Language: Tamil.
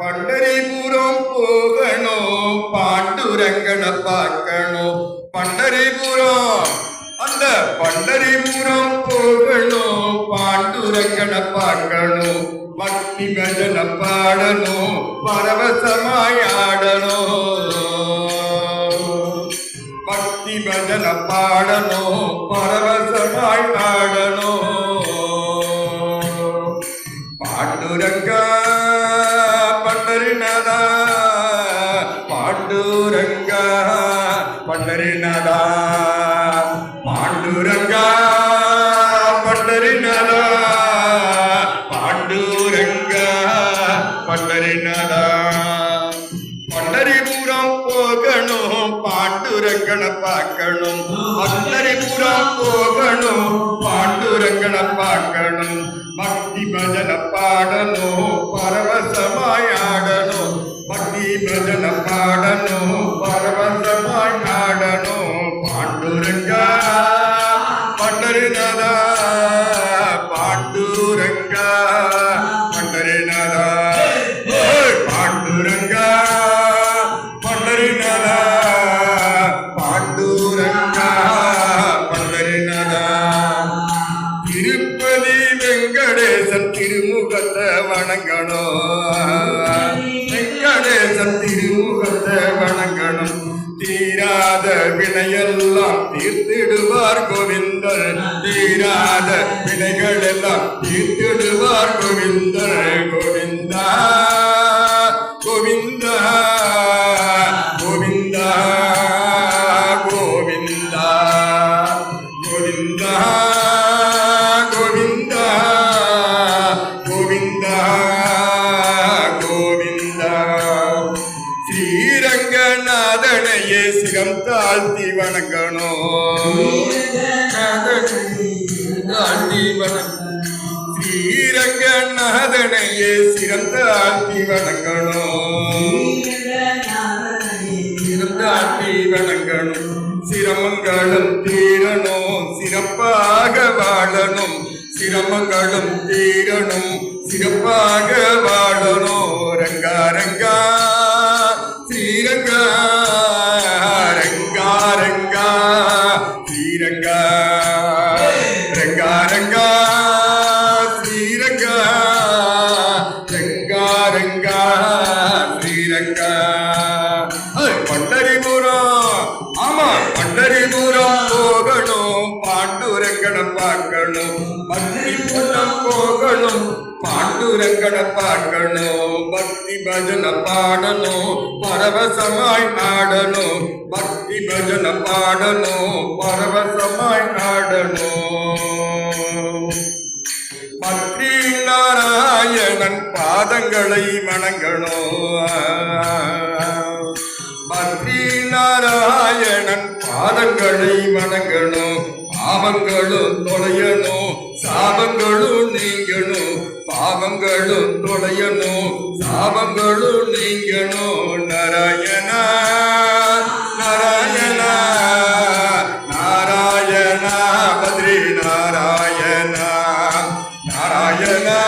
പണ്ടരീപുരം പോകണോ? പാണ്ടുരങ്കണ പാക്കണോ? പണ്ടരീപുരം അല്ല പണ്ടരീപുരം പോകണോ? പാണ്ടുരങ്കണ പാക്കണോ? ഭക്തി ഭജന പാടണോ? പരവസമായാടണോ ഭക്തി ഭജന പാടണോ? പരവസമായി പാടണോ పండరినద పాండురంగ పండరినద పాండురంగ పండరినద పాండురంగ పండరినద పండరిపురం పోగణు పాండురంగణ పాకణు పండరిపురం పోగణు పాండురంగణ పాకణు ప్రజల పాడను పరవశమాయాడను భక్తి ప్రజల పాడను. திருப்பதி வெங்கடேசன் திருமுகத்தை வணங்கணும் வெங்கடேசன் திருமுகத்தை வணங்கணும் தீராத வினையெல்லாம் தீர்த்திடுவார் கோவிந்தர் தீராத வினைகள் எல்லாம் தீர்த்திடுவார் கோவிந்தர் கோவிந்தா கோவிந்தா கோவிந்தா கோவிந்தா கோவிந்தா கோவிந்தா தலையே சிகம் தாழ்த்தி வணங்கணும். தாழ்த்தி வணங்கணும் ஸ்ரீரங்க நாதனையே சிறந்த ஆழ்த்தி வணங்கணும். சிறந்த ஆழ்த்தி வணங்கணும். சிரமங்களும் தீரணும். சிறப்பாக வாழணும். சிரமங்களும் தீரணும். சிறப்பாக வாழ ஸ்ரீரங்கா ரங்கா ரங்கா ஸ்ரீரங்கா ரங்கா ரங்கா ஸ்ரீரங்கா பண்டரிபுரம் ஆமா பண்டரிபுரம். போகணும் பாண்டுரங்கனை பார்க்கணும் பக்தி பஜனம் போகணும் பாண்டுரங்கனை பார்க்கணும் பக்தி பஜன பாடணும் பரவசமாய் ஆடணும் பக்தி பஜன பாடணும் பரவசமாய் ஆடணும் பக்தி நாராயணன் பாதங்களை வணங்கணும். பக்தி நாராயணன் பாதங்களை வணங்கணும். பாவங்களும் நுழையணும் சாபங்களும் நீங்கணும் பாவங்களும் நுழையணும் சாபங்களும் நீங்கணும் நராயணா நாராயணா நாராயணா பத்ரி நாராயணா நாராயணா.